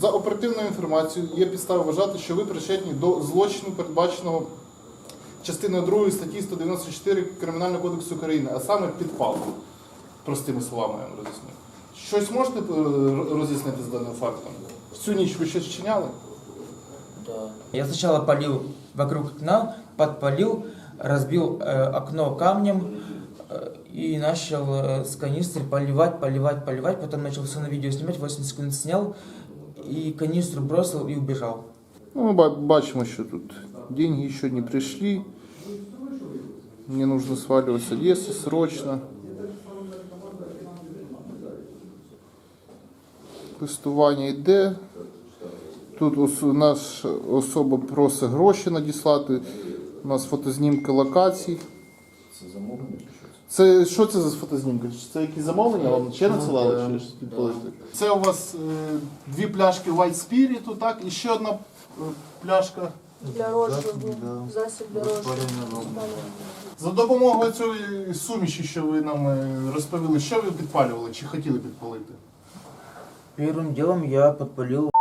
за оперативною інформацією є підстави вважати, що ви причетні до злочину, передбаченого частиною 2 статті 194 Кримінального кодексу України, а саме підпал. Простими словами я вам роз'ясню. Щось можете е, роз'яснити з даним фактом? В цю ніч ви щось вчиняли? Да. Я сначала полил вокруг окна, подпалил, разбил э, окно камнем э, и начал э, с канистры поливать, поливать, поливать. Потом начал все на видео снимать, 8 секунд снял и канистру бросил и убежал. Ну, бачимо, що тут деньги ще не прийшли. Мне нужно сваливать с Одессы срочно. Листування йде. Тут наша особа просить гроші надіслати. У нас фотознімки локацій. Це замовлення це? Що це за фотознімки? Це якісь замовлення вам ще надсилали? Чи щось підпалити? Це у вас е, дві пляшки White Spirit, так? І ще одна е, пляшка. Для розжигу, засіб для розжигу. За допомогою цієї суміші, що ви нам е, розповіли, що ви підпалювали чи хотіли підпалити? Первым делом я подпалил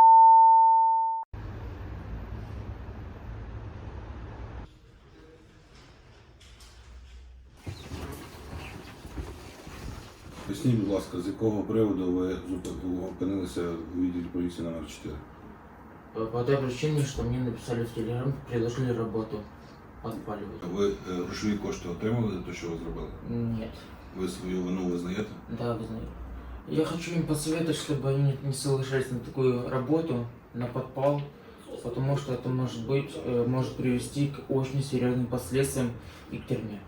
Поясніть, будь ласка, з якого приводу ви зуп- опинилися у відділі поліції номер 4? э, по той причине, что мне написали в Телеграм, предложили работу подпаливать. Ви е, грошові кошти отримали за те, що ви зробили? Нет, Ви свою вину визнаєте? да, вызнаю. Я хочу им посоветовать, чтобы они не- не соглашались на такую работу, на подпал, потому что это может быть, э, может привести к очень серьезным последствиям и к тюрьме.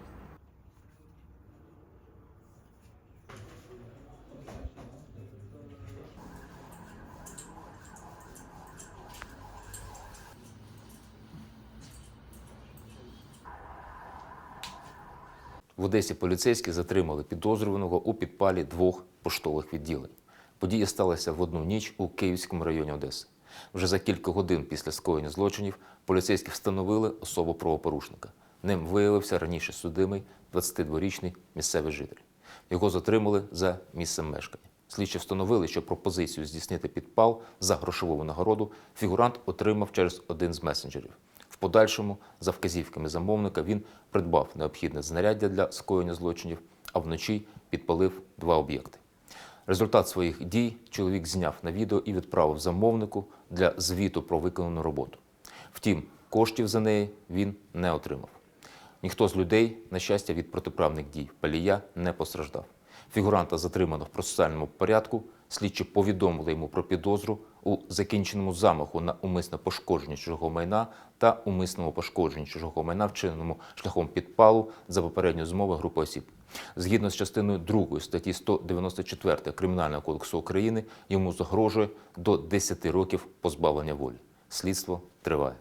В Одесі поліцейські затримали підозрюваного у підпалі двох поштових відділень. Подія сталася в одну ніч у Київському районі Одеси. Вже за кілька годин після скоєння злочинів поліцейські встановили особу правопорушника. Ним виявився раніше судимий 22-річний місцевий житель. Його затримали за місцем мешкання. Слідчі встановили, що пропозицію здійснити підпал за грошову нагороду фігурант отримав через один з месенджерів. Подальшому, за вказівками замовника, він придбав необхідне знаряддя для скоєння злочинів, а вночі підпалив два об'єкти. Результат своїх дій чоловік зняв на відео і відправив замовнику для звіту про виконану роботу. Втім, коштів за неї він не отримав. Ніхто з людей, на щастя, від протиправних дій палія не постраждав. Фігуранта затримано в процесуальному порядку. Слідчі повідомили йому про підозру у закінченому замаху на умисне пошкодження чужого майна та умисному пошкодженні чужого майна, вчиненому шляхом підпалу за попередньою змовою групи осіб. Згідно з частиною 2 статті 194 Кримінального кодексу України, йому загрожує до 10 років позбавлення волі. Слідство триває.